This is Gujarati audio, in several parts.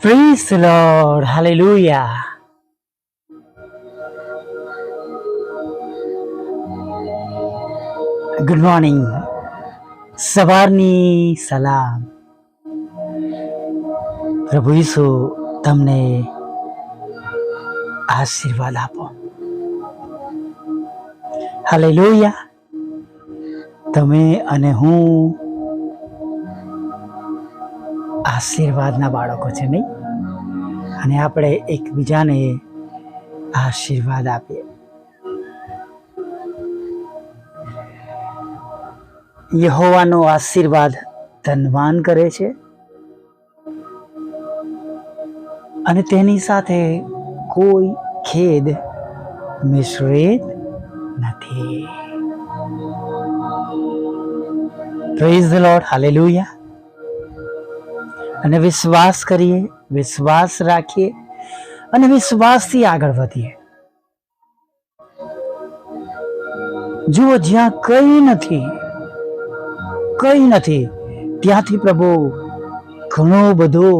Praise the Lord. Hallelujah. Good morning સવારની સલામ પ્રભુ ઈસુ તમને આશીર્વાદ આપો હાલેલુયા તમે અને હું આશીર્વાદના બાળકો છે નહીં? અને આપણે એકબીજાને આશીર્વાદ આપીએ. યહોવાનો આશીર્વાદ ધનવાન કરે છે અને તેની સાથે કોઈ ખેદ મિશ્રિત નથી. પ્રેઝ ધ લોર્ડ હાલેલુયા અને વિશ્વાસ કરીએ, વિશ્વાસ રાખીએ અને વિશ્વાસથી આગળ વધીએ. જુઓ, જ્યાં કઈ નથી કઈ નથી, ત્યાંથી પ્રભુ ઘણો બધો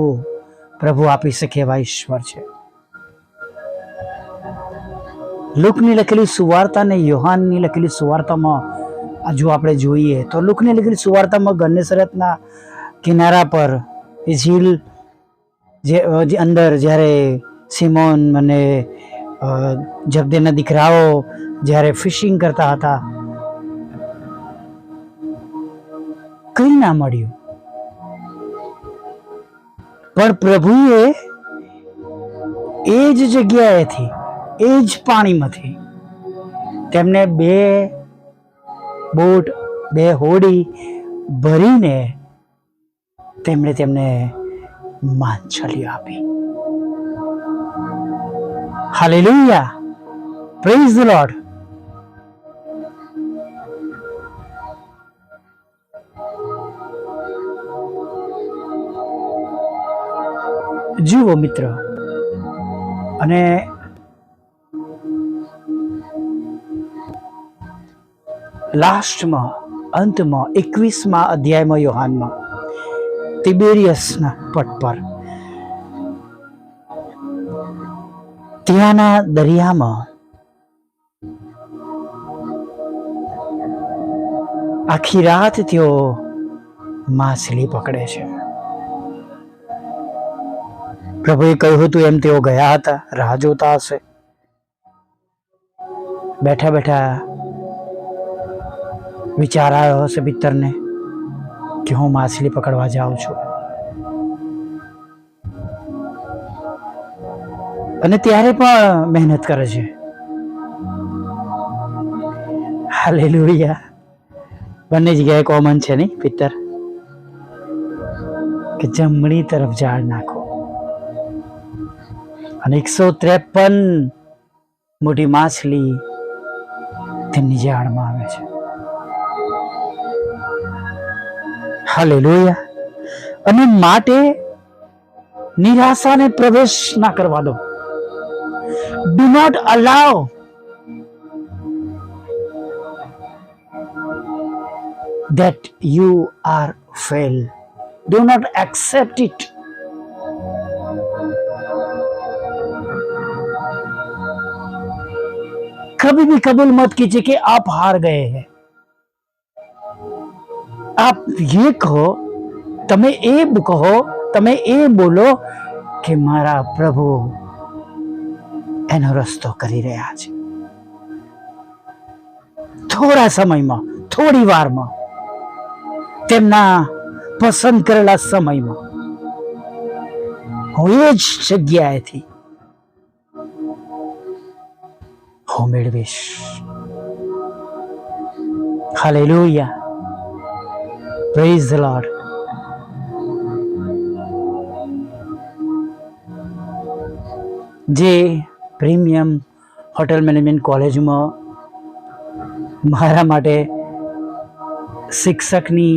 પ્રભુ આપી શકે એવા ઈશ્વર છે. લુકની લખેલી સુવાર્તા ને યોહાનની લખેલી સુવાર્તામાં જો આપણે જોઈએ, તો લુકની લખેલી સુવાર્તામાં ગન્નેસરતના કિનારા પર ઝીલ જે અંદર જ્યારે સિમોન અને જબદેના દીકરાઓ જ્યારે ફિશિંગ કરતા હતા, કઈ ના મળ્યું? પણ પ્રભુએ એ જ જગ્યાએથી, એ જ પાણીમાંથી તેમને બે બોટ, બે હોડી ભરીને તેમણે તેમને માંછલીઓ આપી. હાલેલુયા. પ્રેઝ ધ લોર્ડ જુઓ મિત્ર, અને લાસ્ટમાં, અંતમાં, એકવીસમાં અધ્યાયમાં, યોહાનમાં તિબેરિયસના પટ પર. ત્યાંના દરિયામાં આખી રાત તેઓ માછલી પકડે છે. પ્રભુએ કહ્યું હતું, એમ તેઓ ગયા હતા, રાહ જોતા હશે. બેઠા બેઠા વિચાર આવ્યો હશે પિત્તરને. કે હું માછલી પકડવા જાઉં છું. અને ત્યારે પણ મહેનત કરે છે. હાલેલુયા. બંને જગ્યાએ કોમન છે નહીં પિત્તર કે જમણી તરફ ઝાડ નાખો. અને એકસો ત્રેપન મોટી માછલી તેમની ઝાડમાં આવે છે. હાલેલુયા અને માટે નિરાશાને પ્રવેશ ના કરવા દો do not allow that you are fail do not accept it कभी भी कबूल मत कीजिए कि आप हार गए हैं આપ એ કહો, તમે એ કહો, તમે એ બોલો કે મારા પ્રભુ એનો રસ્તો કરી રહ્યા છે. થોડા સમયમાં, થોડી વારમાં, તેમના પસંદ કરેલા સમયમાં, હું એ જ જગ્યાએથી હું મેળવીશ. હાલેલુયા. પ્રેઝ ધ લોર્ડ જે પ્રીમિયમ હોટેલ મેનેજમેન્ટ કોલેજમાં મારા માટે શિક્ષકની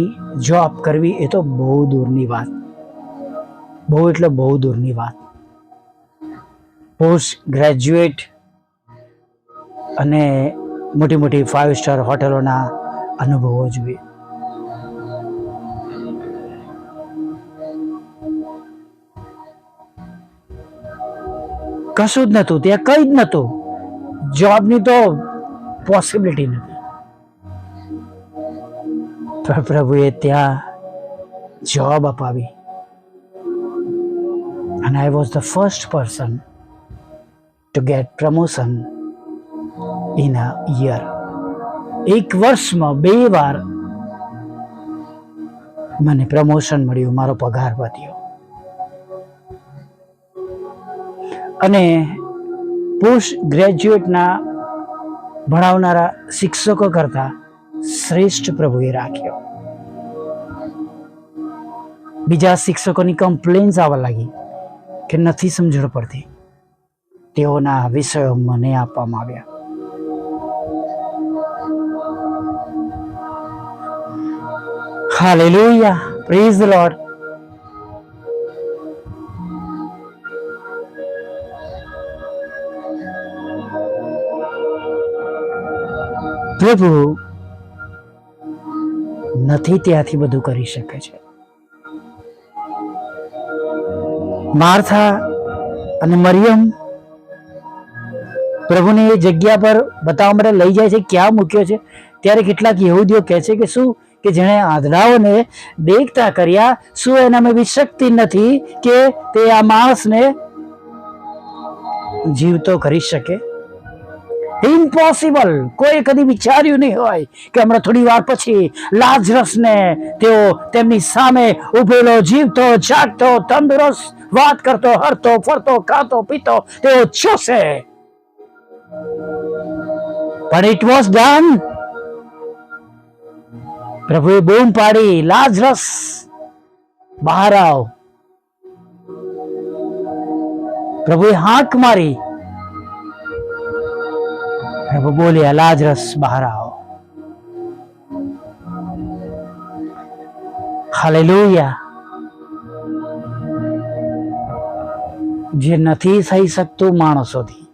જોબ કરવી એ તો બહુ દૂરની વાત. બહુ એટલે બહુ દૂરની વાત. પોસ્ટ ગ્રેજ્યુએટ અને મોટી મોટી ફાઇવ સ્ટાર હોટેલોના અનુભવો જોઈએ. કશું જ નહોતું, ત્યાં કંઈ જ નહોતું. જોબની તો પોસિબિલિટી નથી પણ પ્રભુએ ત્યાં જોબ અપાવી. And I was the first person to get promotion in a year. એક વર્ષમાં બે વાર મને પ્રમોશન મળ્યું, મારો પગાર વધ્યો. અને પોસ્ટ ગ્રેજ્યુએટના ભણાવનારા શિક્ષકો કરતા શ્રેષ્ઠ પ્રભુએ રાખ્યો. બીજા શિક્ષકોની કમ્પ્લેન્સ આવવા લાગી કે નથી સમજણ પડતી. તેઓના વિષયો મને આપવામાં આવ્યા. હાલેલુયા. પ્રેઝ લોર્ડ પ્રભુ નથી ત્યાંથી બધું કરી શકે છે. માર્થા અને મરિયમ પ્રભુને એ જગ્યા પર બતાવવા માટે લઈ જાય છે, ક્યાં મૂક્યો છે? ત્યારે કેટલાક યહૂદીઓ કહે છે કે શું? કે જેણે આંધળાઓને દેખતા કર્યા, શું એનામાં એવી શક્તિ નથી કે તે આ માણસને જીવતો કરી શકે? ઇમ્પોસિબલ કોઈ કદી વિચાર્યું નહીં હોય કે હમણાં થોડી વાર પછી લાજરસને તેઓ તેમની સામે ઉભેલો જીવતો, જાગતો, તંદુરસ્ત, વાત કરતો, હરતો, ફરતો, ખાતો, પીતો તેઓ જોશે. પણ ઇટ વોઝ ડન પ્રભુએ બૂમ પાડી લાજરસ બહાર આવ. પ્રભુએ હાંક મારી. પ્રભુ બોલ્યા લાજરસ બહાર આવો. હાલેલુયા. જે નથી થઈ શકતું માણસોથી.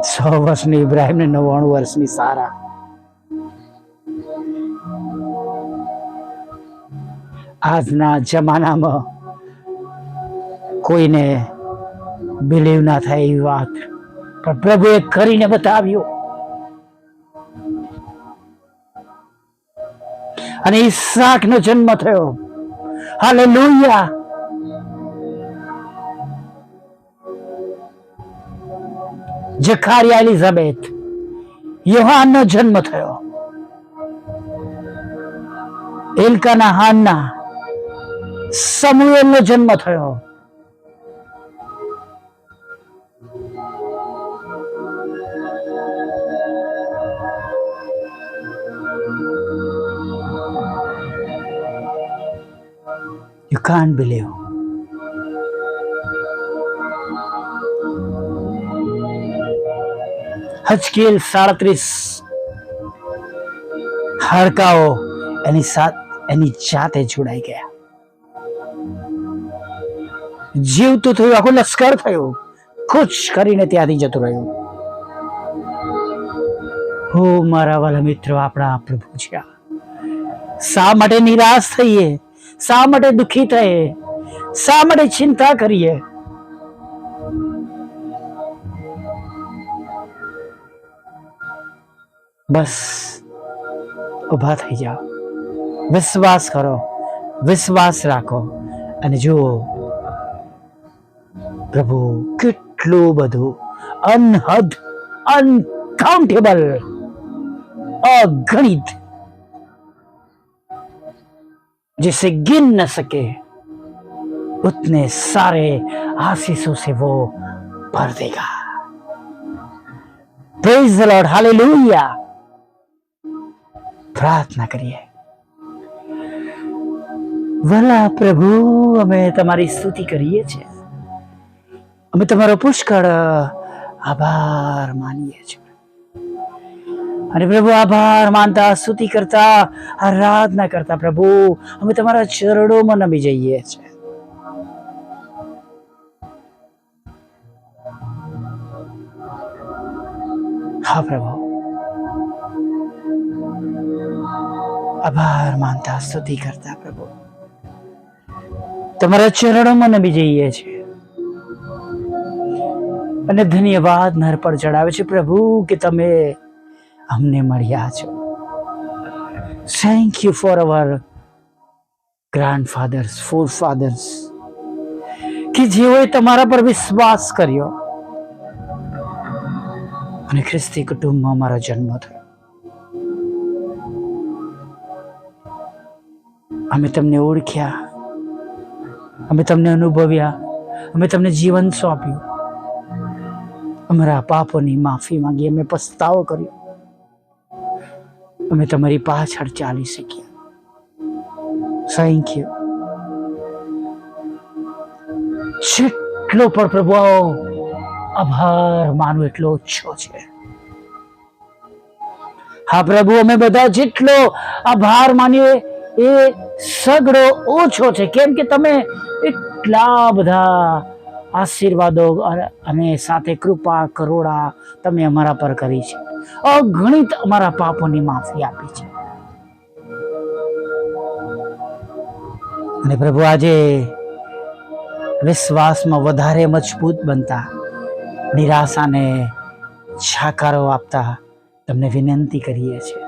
સો વર્ષની ઇબ્રાહિમ ને નવ્વાણું વર્ષની સારા. આજના જમાનામાં કોઈને બિલીવ ના થાય એવી વાત. પણ પ્રભુએ કરીને બતાવ્યું. અને ઈસાક નો જન્મ થયો. હાલે જખારિયા એલિઝાબેથ યોહાન નો જન્મ થયો. એલકાના હાનના સમુએલ નો જન્મ થયો. Can't believe. હચકેલ સાડત્રીસ હાડકાઓ એની સાથ એની જાતે જોડાઈ ગયા. જીવતું થયું, આખું લશ્કર થયું. ખુશ કરીને ત્યાંથી જતું રહ્યું. હો મારા વાલા મિત્રો, આપણા પ્રભુ છે શા માટે નિરાશ થઈએ? શા માટે દુઃખી થઈએ શા માટે ચિંતા કરીએ? બસ, ઊભા થઈ જાઓ. વિશ્વાસ કરો, વિશ્વાસ રાખો. અને જુઓ, પ્રભુ, કેટલું બધું અનહદ, અનકાઉન્ટેબલ, અગણિત जिसे गिन न सके उतने सारे आशीषों से वो भर देगा प्रेज द लॉर्ड हालेलुया પ્રાર્થના કરીએ વલા પ્રભુ અમે તમારી સ્તુતિ કરીએ છીએ અમે તમારો પુષ્કળ આભાર માનીએ છીએ અને પ્રભુ આભાર, માનતા, સ્તુતિ કરતા, આરાધના કરતા પ્રભુ. અમે તમારા ચરણોમાં નમી જઈએ છીએ. હા પ્રભુ. આભાર, માનતા, સ્તુતિ કરતા પ્રભુ. તમારા ચરણોમાં નમી જઈએ છીએ. અને ધન્યવાદ નર પર ચડાવે છે પ્રભુ કે તમે અમને મળ્યા છો. Thank you for our grandfathers for fathers કે જેઓએ તમારા પર વિશ્વાસ કર્યો અને ખ્રિસ્તી કુટુંબમાં મારો જન્મ થયો. અમે તમને ઓળખ્યા, અમે તમને અનુભવ્યા, અમે તમને જીવન સોંપ્યું. અમારા પાપોની માફી માંગી, અમે પસ્તાવો કર્યો. અમે તમારી પાછળ ચાલી શક્યા થેન્ક યુ જેટલો પણ પ્રભુ આભાર માનું એટલો ઓછો છે. હા પ્રભુ, અમે બધા જેટલો આભાર માનીએ, એ સગડો ઓછો છે. કેમ કે તમે એટલા બધા આશીર્વાદો અને સાથે કૃપા કરોડા તમે અમારા પર કરી છે. અગણિત અમારા પાપોની માફી આપી છે. અને પ્રભુ, આજે વિશ્વાસમાં વધારે મજબૂત બનતા, નિરાશાને છાકારો આપતા તમને વિનંતી કરીએ છીએ,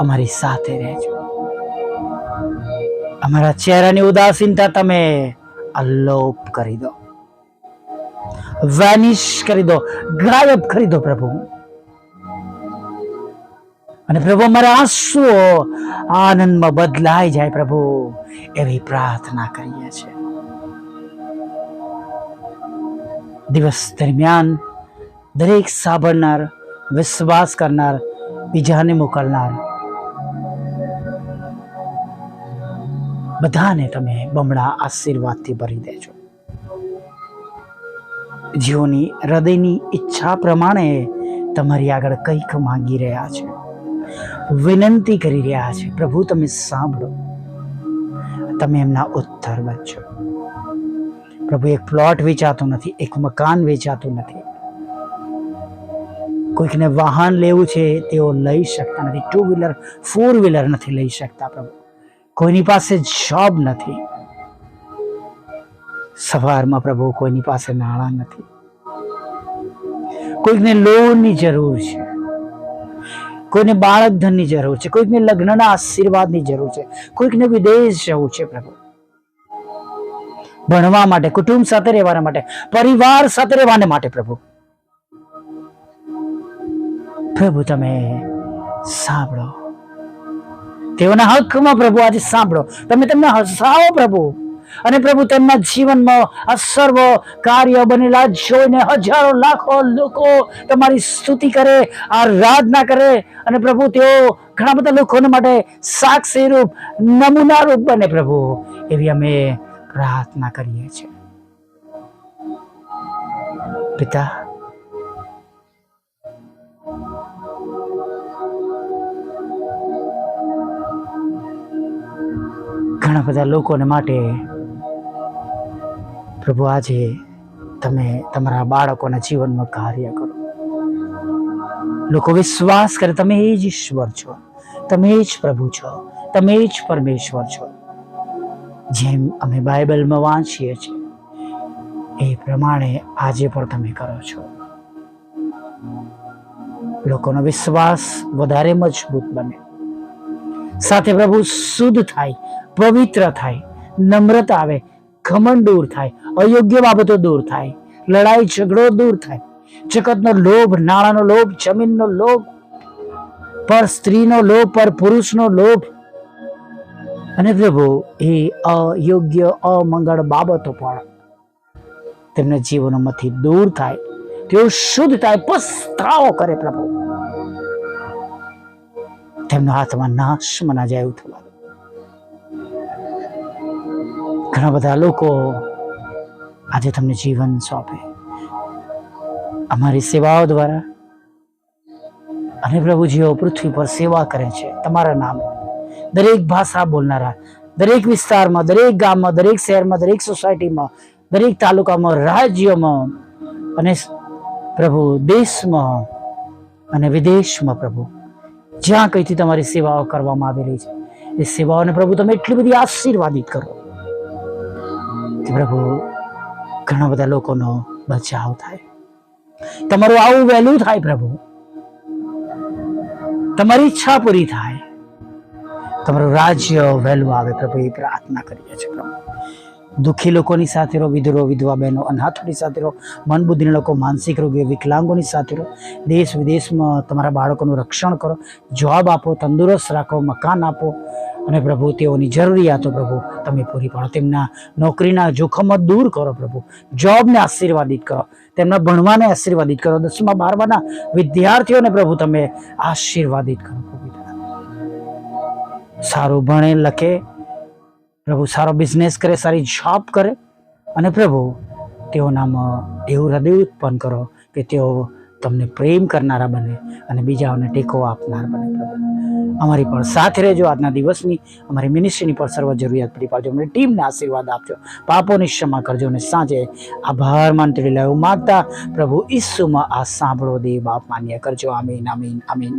અમારી સાથે રહેજો. અમારા ચહેરાની ઉદાસીનતા તમે અલોપ કરી દો. વેનિશ કરી દો. ગાયબ કરી દો પ્રભુ. અને પ્રભુ, અમારા આંસુ આનંદમાં બદલાઈ જાય પ્રભુ, એવી પ્રાર્થના કરીએ છીએ. દિવસ દરમિયાન દરેક સાંભળનાર, વિશ્વાસ કરનાર, બીજાને મોકલનાર, બધાને તમે બમણા આશીર્વાદથી ભરી દેજો. જીવોની હૃદયની ઈચ્છા પ્રમાણે તમારી આગળ કંઈક માંગી રહ્યા છે. વિનંતી કરી રહ્યા છે, પ્રભુ, તમે સાંભળો. તમે એમના ઉત્તર બનશો. પ્રભુ, એક પ્લોટ વેચાતું નથી, એક મકાન વેચાતું નથી. કોઈકને વાહન લેવું છે, તેઓ લઈ શકતા નથી. ટુ વ્હીલર ફોર વ્હીલર નથી લઈ શકતા પ્રભુ. કોઈની પાસે જોબ નથી. સવારમાં પ્રભુ, કોઈની પાસે નાણાં નથી. કોઈકને લોનની જરૂર છે. કોઈને બાળક ધનની જરૂર છે, કોઈકને લગ્નના આશીર્વાદની જરૂર છે, કોઈકને વિદેશ જવું છે પ્રભુ. ભણવા માટે, કુટુંબ સાથે રહેવાના માટે, પરિવાર સાથે રહેવાને માટે પ્રભુ. પ્રભુ, તમે સાંભળો. તેઓના હકમાં પ્રભુ આજે સાંભળો. તમે તેમને હસાવો પ્રભુ. અને પ્રભુ તેમના જીવનમાં આ સર્વ કાર્ય બનેલા જોઈને હજારો લાખો લોકો તમારી સ્તુતિ કરે, આરાધના કરે અને પ્રભુ તેઓ ઘણા બધા લોકોને માટે સાક્ષી રૂપ બને પ્રભુ. એવી અમે પ્રાર્થના કરીએ છીએ. પિતા, ઘણા બધા લોકોને માટે પ્રભુ, આજે તમે તમારા બાળકોના જીવનમાં કાર્ય કરો. લોકો વિશ્વાસ કરે, તમે એ જ ઈશ્વર છો. તમે જ પ્રભુ છો. તમે જ પરમેશ્વર છો. જેમ અમે બાઇબલમાં વાંચીએ છીએ, એ પ્રમાણે આજે પણ તમે કરો છો. લોકોનો વિશ્વાસ વધારે મજબૂત બને. સાથે પ્રભુ શુદ્ધ થાય, પવિત્ર થાય, નમ્રતા આવે ઘમંડ દૂર થાય, અયોગ્ય બાબતો દૂર થાય, લડાઈ ઝઘડો દૂર થાય, જગતનો લોભ, નાણાંનો લોભ, જમીનનો લોભ, પર સ્ત્રીનો લોભ, પર પુરુષનો લોભ. અને પ્રભુ, એ અયોગ્ય, અમંગળ બાબતો પણ તેમના જીવનમાંથી દૂર થાય, તેઓ શુદ્ધ થાય, પસ્તાવો કરે પ્રભુ. તેમના હાથમાં નાશ મના જાય ઘણા બધા લોકો આજે તમને જીવન સોંપે. અમારી સેવાઓ દ્વારા અને પ્રભુજીઓ પૃથ્વી પર સેવા કરે છે. તમારા નામે દરેક ભાષા બોલનારા, દરેક વિસ્તારમાં, દરેક ગામમાં, દરેક શહેરમાં, દરેક સોસાયટીમાં, દરેક તાલુકામાં, રાજ્યમાં અને પ્રભુ દેશમાં અને વિદેશમાં પ્રભુ, જ્યાં કંઈથી તમારી સેવાઓ કરવામાં આવેલી છે. એ સેવાઓને પ્રભુ તમે એટલી બધી આશીર્વાદિત કરો. પ્રભુ ઘણા બધા લોકોનો બચાવ થાય. તમારું આવું વહેલું થાય પ્રભુ. તમારી ઈચ્છા પૂરી થાય. તમારું રાજ્ય વહેલું આવે પ્રભુ, એ પ્રાર્થના કરીએ છીએ પ્રભુ. દુઃખી લોકોની સાથે રહો, વિધુરો, વિધવા બહેનો, અનાથોની સાથે રહો મન બુદ્ધિના લોકો, માનસિક રોગીઓ, વિકલાંગોની સાથે રહો. દેશ વિદેશમાં તમારા બાળકોનું રક્ષણ કરો જવાબ આપો, તંદુરસ્ત રાખો, મકાન આપો અને પ્રભુ, તેઓની જરૂરિયાતો પ્રભુ તમે પૂરી પાડો. તેમના નોકરીના જોખમો દૂર કરો પ્રભુ. જોબને આશીર્વાદિત કરો. તેમના ભણવાને આશીર્વાદિત કરો. દસમા, બારમાના વિદ્યાર્થીઓને પ્રભુ તમે આશીર્વાદિત કરો સારું ભણે, લખે. પ્રભુ સારો બિઝનેસ કરે, સારી જોબ કરે. અને પ્રભુ તેઓનામાં એવું હૃદય ઉત્પન્ન કરો કે તેઓ તમને પ્રેમ કરનારા બને અને બીજાઓને ટેકો આપનાર બને અમારી પણ સાથે રહેજો આજના દિવસની. અમારી મિનિસ્ટ્રીની પણ સર્વ જરૂરિયાત પૂરી પાડજો. અમને ટીમને આશીર્વાદ આપજો. પાપોની ક્ષમા કરજો અને સાંજે આભાર માનતી લેવું માગતા પ્રભુ ઈસુમાં આ સાંભળો દે બાપ માન્ય કરજો. આમીન આમીન આમીન.